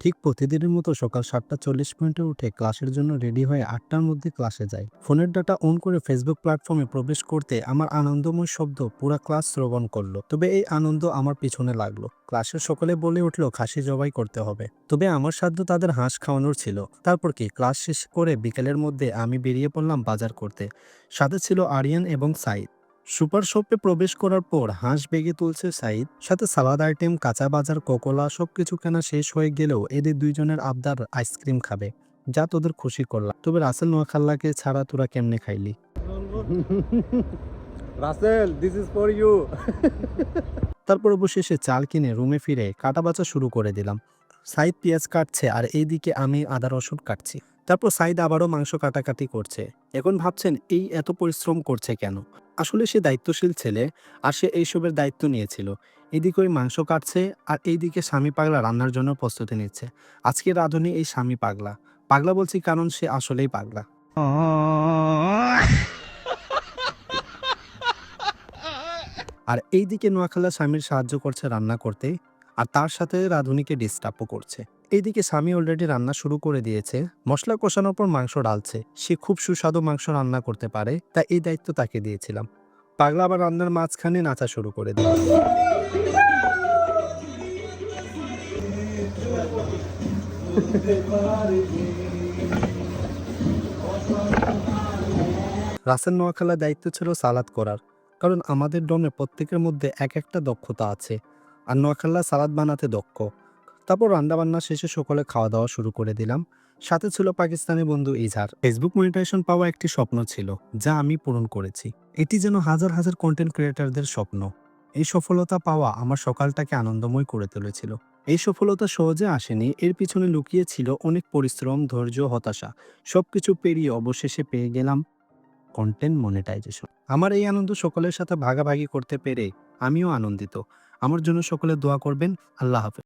ঠিক প্রতিদিনের মতো সকাল সাতটা চল্লিশ মিনিটে উঠে ক্লাসের জন্য রেডি হয়ে আটটার মধ্যে ক্লাসে যাই। ফোনের ডাটা অন করে ফেসবুক প্ল্যাটফর্মে প্রবেশ করতে আমার আনন্দময় শব্দ পুরা ক্লাস শ্রবণ করল। তবে এই আনন্দ আমার পিছনে লাগল। ক্লাসের সকলে বলে উঠল, খাসি জবাই করতে হবে। তবে আমার সাধ্য তাদের হাঁস খাওয়ানোর ছিল। তারপর কি? ক্লাস শেষ করে বিকেলের মধ্যে আমি বেরিয়ে পড়লাম বাজার করতে। সাথে ছিল আরিয়ান এবং সাইদ। সুপার শপে প্রবেশ করার পর হাঁস বেগে তুলছে সাইদ। সাথে সালাদ আইটেম কাঁচা বাজার কোকোলা সবকিছু কেনা শেষ হয়ে গেলেও এদের দুইজনের আবদার আইসক্রিম খাবে। যা তোদের খুশি করলাম। তবে রাসেল নোয়াখাল্লাকে ছাড়া তোরা কেমনে খাইলি? Rasel this is for you তারপর অবশেষে চাল কিনে রুমে ফিরে কাটা বাছা শুরু করে দিলাম। সাইদ পেঁয়াজ কাটছে আর এইদিকে আমি আদা রসুন কাটছি। তারপর সাইদ আবারও মাংস কাটাকাটি করছে। এখন ভাবছেন, এই এত পরিশ্রম করছে কেন? আসলে সে দায়িত্বশীল ছেলে আর সে এইসবের দায়িত্ব নিয়েছিল। এদিকে ওই মাংস কাটছে আর এইদিকে স্বামী পাগলা রান্নার জন্য প্রস্তুতি নিচ্ছে। আজকে রাঁধুনি এই স্বামী পাগলা। পাগলা বলছি কারণ সে আসলেই পাগলা। আর এইদিকে নোয়াখালা স্বামীর সাহায্য করছে রান্না করতে, আর তার সাথে রাঁধুনিকে ডিস্টার্বও করছে। এইদিকে স্বামী অলরেডি রান্না শুরু করে দিয়েছে। মশলা কষানোর পর মাংস ডালছে। সে খুব সুস্বাদু মাংস রান্না করতে পারে, তাই এই দায়িত্ব তাকে দিয়েছিলাম। পাগলা আবার রান্নার মাঝখানে নাচা শুরু করে দিল। রাসেল নোয়াখালার দায়িত্ব ছিল সালাদ করার, কারণ আমাদের ডমে প্রত্যেকের মধ্যে এক একটা দক্ষতা আছে। আর নোয়াখাল্লা সালাদ বানাতে দক্ষ। তারপর রান্নাবান্না শেষে সকলে খাওয়া দাওয়া শুরু করে দিলাম। সাথে ছিল পাকিস্তানি বন্ধু ইজহার। ফেসবুক মনিটাইজেশন পাওয়া একটি স্বপ্ন ছিল, যা আমি পূরণ করেছি। এটি যেন হাজার হাজার কন্টেন্ট ক্রিয়েটারদের স্বপ্ন। এই সফলতা পাওয়া আমার সকালটাকে আনন্দময় করে তুলেছিল। এই সফলতা সহজে আসেনি, এর পিছনে লুকিয়ে ছিল অনেক পরিশ্রম, ধৈর্য, হতাশা। সবকিছু পেরিয়ে অবশেষে পেয়ে গেলাম কন্টেন্ট মনিটাইজেশন আমার এই আনন্দ সকলের সাথে ভাগাভাগি করতে পেরে আমিও আনন্দিত। আমার জন্য সকলে দোয়া করবেন। আল্লাহ হাফেজ।